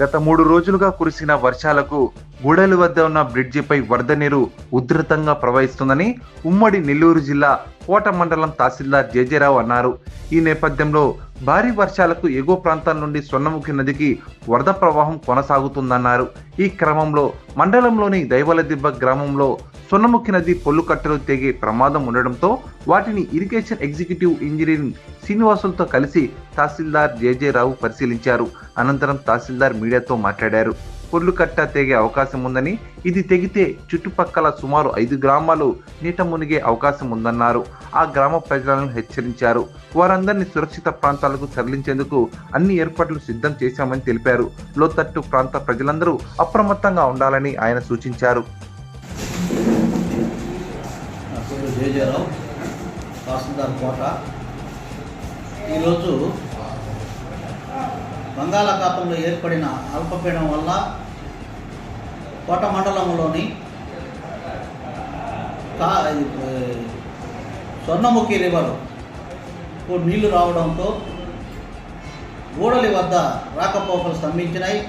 గత మూడు రోజులుగా కురిసిన వర్షాలకు గూడెల వద్ద ఉన్న బ్రిడ్జిపై వరద నీరు ఉధృతంగా ప్రవహిస్తుందని ఉమ్మడి నెల్లూరు జిల్లా కోట మండలం తహసీల్దార్ జేజేరావు అన్నారు. ఈ నేపథ్యంలో భారీ వర్షాలకు ఎగువ ప్రాంతాల నుండి సొన్నముఖి నదికి వరద ప్రవాహం కొనసాగుతుందన్నారు. ఈ క్రమంలో మండలంలోని దైవలదిబ్బ గ్రామంలో సొన్నముఖి నది పొల్లు కట్టలు తెగే ప్రమాదం ఉండడంతో వాటిని ఇరిగేషన్ ఎగ్జిక్యూటివ్ ఇంజనీరింగ్ శ్రీనివాసులతో కలిసి తహసీల్దార్ జేజే రావు పరిశీలించారు. అనంతరం తహసీల్దార్ మీడియాతో మాట్లాడారు. పొర్లు కట్ట తెగే అవకాశం ఉందని ఇది తెగితే చుట్టుపక్కల సుమారు ఐదు గ్రామాలు నీట మునిగే అవకాశం ఉందన్నారు. ఆ గ్రామ ప్రజలను హెచ్చరించారు. వారందరినీ సురక్షిత ప్రాంతాలకు తరలించేందుకు అన్ని ఏర్పాట్లు సిద్ధం చేశామని తెలిపారు. లోతట్టు ప్రాంత ప్రజలందరూ అప్రమత్తంగా ఉండాలని ఆయన సూచించారు. తహసీల్దార్ కోట. ఈరోజు బంగాళాఖాతంలో ఏర్పడిన అల్పపీడం వల్ల కోట మండలంలోని కా స్వర్ణముఖి రివర్ నీళ్ళు రావడంతో గూడలి వద్ద రాకపోకలు స్తంభించినాయి.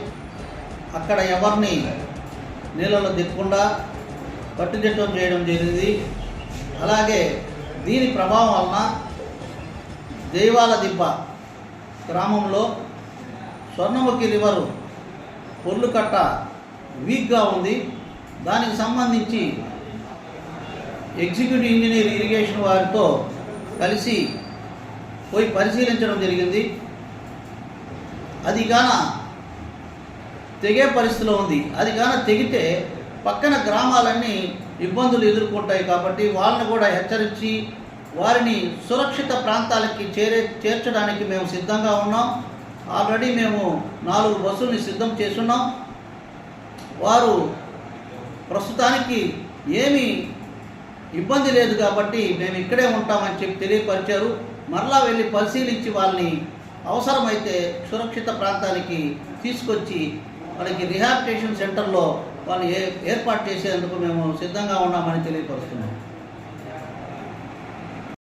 అక్కడ ఎవరిని నీళ్ళలో దిక్కుండా పట్టుదిట్టం చేయడం జరిగింది. అలాగే దీని ప్రభావం వలన దేవాల దిబ్బ. గ్రామంలో స్వర్ణముఖి రివరు పొర్లుకట్ట వీక్గా ఉంది. దానికి సంబంధించి ఎగ్జిక్యూటివ్ ఇంజనీర్ ఇరిగేషన్ వారితో కలిసి పోయి పరిశీలించడం జరిగింది. అది కాన తెగే పరిస్థితిలో ఉంది. అది కాన తెగితే పక్కన గ్రామాలన్నీ ఇబ్బందులు ఎదుర్కొంటాయి కాబట్టి వాళ్ళని కూడా హెచ్చరించి వారిని సురక్షిత ప్రాంతాలకి చేరే చేర్చడానికి మేము సిద్ధంగా ఉన్నాం. ఆల్రెడీ మేము నాలుగు బస్సుల్ని సిద్ధం చేస్తున్నాం. వారు ప్రస్తుతానికి ఏమీ ఇబ్బంది లేదు కాబట్టి మేము ఇక్కడే ఉంటామని చెప్పి తెలియపరిచారు. మరలా వెళ్ళి పరిశీలించి వాళ్ళని అవసరమైతే సురక్షిత ప్రాంతానికి తీసుకొచ్చి వాళ్ళకి రిహాబిటేషన్ సెంటర్లో వాళ్ళు ఏ ఏర్పాటు చేసేందుకు మేము సిద్ధంగా ఉన్నామని తెలియపరుస్తున్నాం.